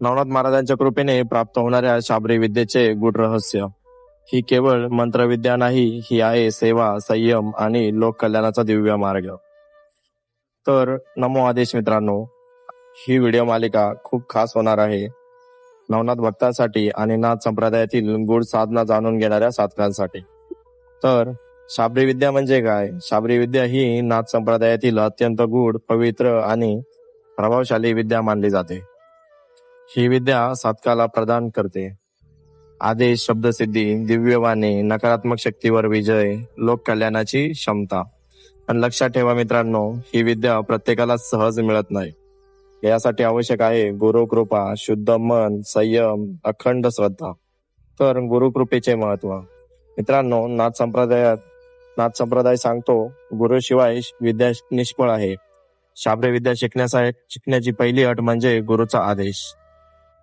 नवनाथ महाराजांच्या कृपेने प्राप्त होणाऱ्या शाबरी विद्येचे गूढ रहस्य. ही केवळ मंत्रविद्या नाही ही आहे सेवा संयम आणि लोक कल्याणाचा दिव्य मार्ग. तर नमो आदेश मित्रांनो ही व्हिडिओ मालिका खूप खास होणार आहे. नवनाथ भक्तांसाठी आणि नाथ संप्रदायातील गुढ साधना जाणून घेणाऱ्या साधकांसाठी. तर शाबरी विद्या म्हणजे काय? शाबरी विद्या ही नाथ संप्रदायातील अत्यंत गूढ पवित्र आणि प्रभावशाली विद्या मानली जाते. ही विद्या साधकाला प्रदान करते. आदेश शब्दसिद्धी दिव्यवाणी नकारात्मक शक्तीवर विजय लोक कल्याणाची क्षमता. पण लक्षात ठेवा मित्रांनो ही विद्या प्रत्येकाला सहज मिळत नाही. यासाठी आवश्यक आहे गुरुकृपा शुद्ध मन संयम अखंड श्रद्धा. तर गुरुकृपेचे महत्त्व. मित्रांनो नाथ संप्रदायात नाथ संप्रदाय सांगतो गुरुशिवाय विद्या निष्फळ आहे. शाब्रे विद्या शिकण्यासाठी शिकण्याची पहिली अट म्हणजे गुरुचा आदेश.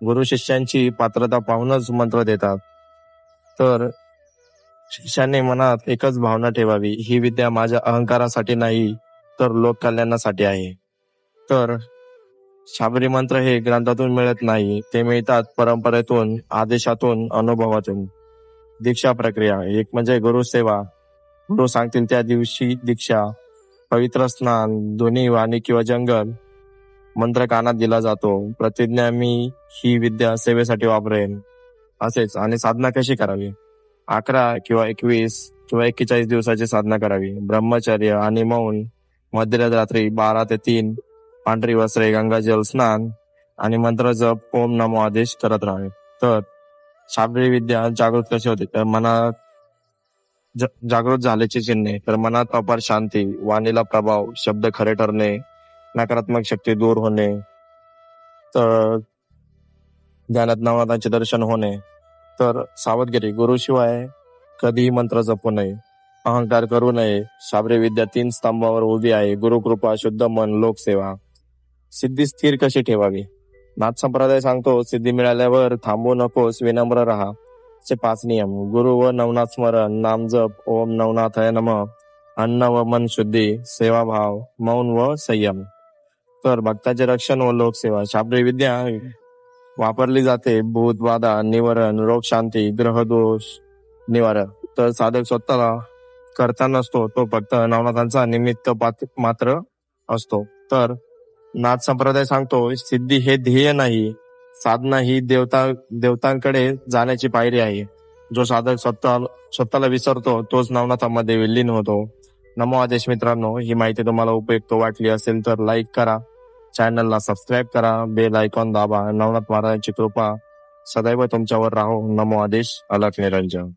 गुरु शिष्यांची पात्रता पाहूनच मंत्र देतात. तर शिष्याने मनात एकच भावना ठेवावी ही विद्या माझ्या अहंकारासाठी नाही तर लोक कल्याणासाठी आहे. तर शाबरी मंत्र हे ग्रंथातून मिळत नाही ते मिळतात परंपरेतून आदेशातून अनुभवातून. दीक्षा प्रक्रिया एक म्हणजे गुरुसेवा गुरु सांगतील त्या दिवशी दीक्षा पवित्र स्नान दोन्ही वाणी किंवा जंगल. मंत्र कानात दिला जातो. प्रतिज्ञा मी ही विद्या सेवेसाठी वापरेन. असेच आणि साधना कशी करावी? अकरा किंवा एकवीस किंवा एक्केचाळीस दिवसाची साधना करावी. ब्रह्मचर्य आणि मौन मध्यरात्री बारा ते तीन पांढरी वस्त्रे गंगाजल स्नान आणि मंत्र जप ओम नमो आदेश करत राहावे. तर शाब्री विद्या जागृत कशी होते? तर मनात जागृत झाल्याची चिन्हे. तर मनात अपार शांती वाणीला प्रभाव शब्द खरे ठरणे नकारात्मक शक्ती दूर होणे तर ध्यानात नवनाथांचे दर्शन होणे तर सावधगिरी. गुरुशिवाय कधीही मंत्र जपू नये. अहंकार करू नये. शाबरी विद्या तीन स्तंभावर उभी आहे. गुरुकृपा शुद्ध मन लोकसेवा. सिद्धी स्थिर कशी ठेवावी? नाथ संप्रदाय सांगतो सिद्धी मिळाल्यावर थांबू नकोस विनम्र राहा. चे पाच नियम. गुरु व नवनाथ स्मरण. नाम जप. ओम नवनाथाय नम. अन्न व मन शुद्धी. सेवाभाव. मौन व संयम. तर भक्ताचे रक्षण व लोकसेवा. शाब्री विद्या वापरली जाते. भूत बाधा निवारण रोग शांती ग्रह दोष निवारण. तर साधक स्वतःला करता नसतो तो फक्त नवनाथांचा निमित्त मात्र असतो. तर नाथ संप्रदाय सांगतो सिद्धी हे ध्येय नाही. साधना ही देवता देवतांकडे जाण्याची पायरी आहे. जो साधक स्वतः स्वतःला विसरतो तोच नवनाथामध्ये विलीन होतो. नमो आदेश मित्रांनो ही माहिती तुम्हाला उपयुक्त वाटली असेल तर लाईक करा. चॅनलला सबस्क्राईब करा बेल आयकॉन दाबा नवनाथ महाराजांची कृपा सदैव तुमच्यावर राहो. नमो आदेश. अलख निरंजन.